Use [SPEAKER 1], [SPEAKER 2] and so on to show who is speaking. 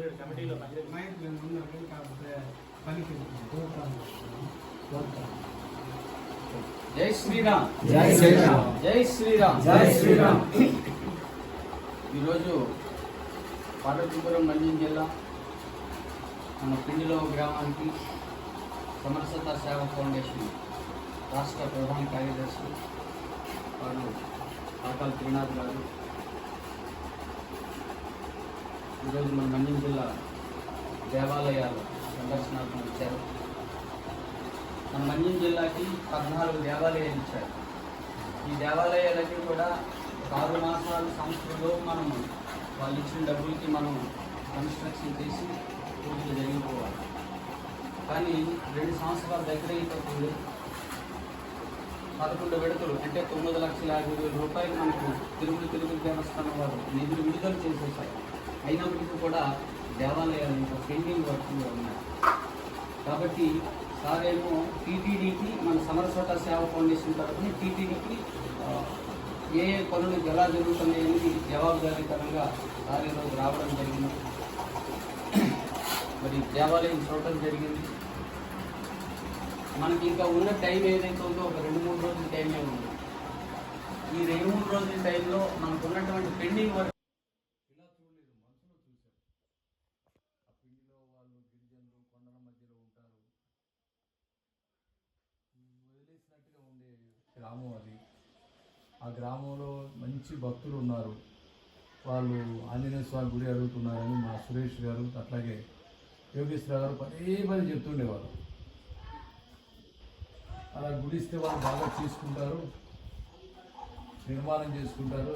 [SPEAKER 1] కమిటీలో జై శ్రీరామ్.
[SPEAKER 2] జై శ్రీరామ్.
[SPEAKER 1] జై శ్రీరామ్.
[SPEAKER 2] జై శ్రీరామ్.
[SPEAKER 1] ఈరోజు పార్వతీపురం మండ్యం జిల్లా మన పిండిలో గ్రామానికి సమరసత సేవ ఫౌండేషన్ రాష్ట్ర ప్రధాన కార్యదర్శి వారు ఆకాల్ త్రినాథ్ గారు ఈరోజు మన మండ్యం జిల్లా దేవాలయాలు సందర్శనార్థం వచ్చారు. మన మండ్యం జిల్లాకి పద్నాలుగు దేవాలయాలు ఇచ్చారు. ఈ దేవాలయాలకి కూడా ఆరు మాసాల సంవత్సరంలో మనం వాళ్ళు ఇచ్చిన డబ్బులకి మనం కన్స్ట్రక్షన్ చేసి పూజలు జరిగిపోవాలి. కానీ రెండు సంవత్సరాల దగ్గర అయిపోతుంది. పదకొండు విడతలు అంటే తొమ్మిది లక్షల యాభై వేల రూపాయలు మనకు తిరుమల తిరుమల దేవస్థానం వారు నిధులు విడుదల చేసేసారు. అయినప్పటికీ కూడా దేవాలయాలు ఇంకా పెండింగ్ వర్క్లో ఉన్నాయి. కాబట్టి సారేమో టీటీడీకి మన సమరసోట సేవ ఫౌండేషన్ తరఫున టీటీడీకి ఏ ఏ పనులు ఎలా జరుగుతున్నాయి అనేది జవాబుదారీతనంగా సార్ ఈరోజు రావడం జరిగింది. మరి దేవాలయం చూడటం జరిగింది. మనకి ఇంకా ఉన్న టైం ఏదైతే ఉందో ఒక రెండు మూడు రోజుల టైమే ఉంది. ఈ రెండు మూడు రోజుల టైంలో మనకు ఉన్నటువంటి పెండింగ్ వర్క్
[SPEAKER 3] గ్రామం అది. ఆ గ్రామంలో మంచి భక్తులు ఉన్నారు. వాళ్ళు ఆంజనేయ స్వామి గుడి అడుగుతున్నారని మా సురేష్ గారు అట్లాగే యోగేశ్వర గారు పదే పని చెప్తుండేవారు అలా గుడిస్తే వాళ్ళు బాగా చేసుకుంటారు నిర్మాణం చేసుకుంటారు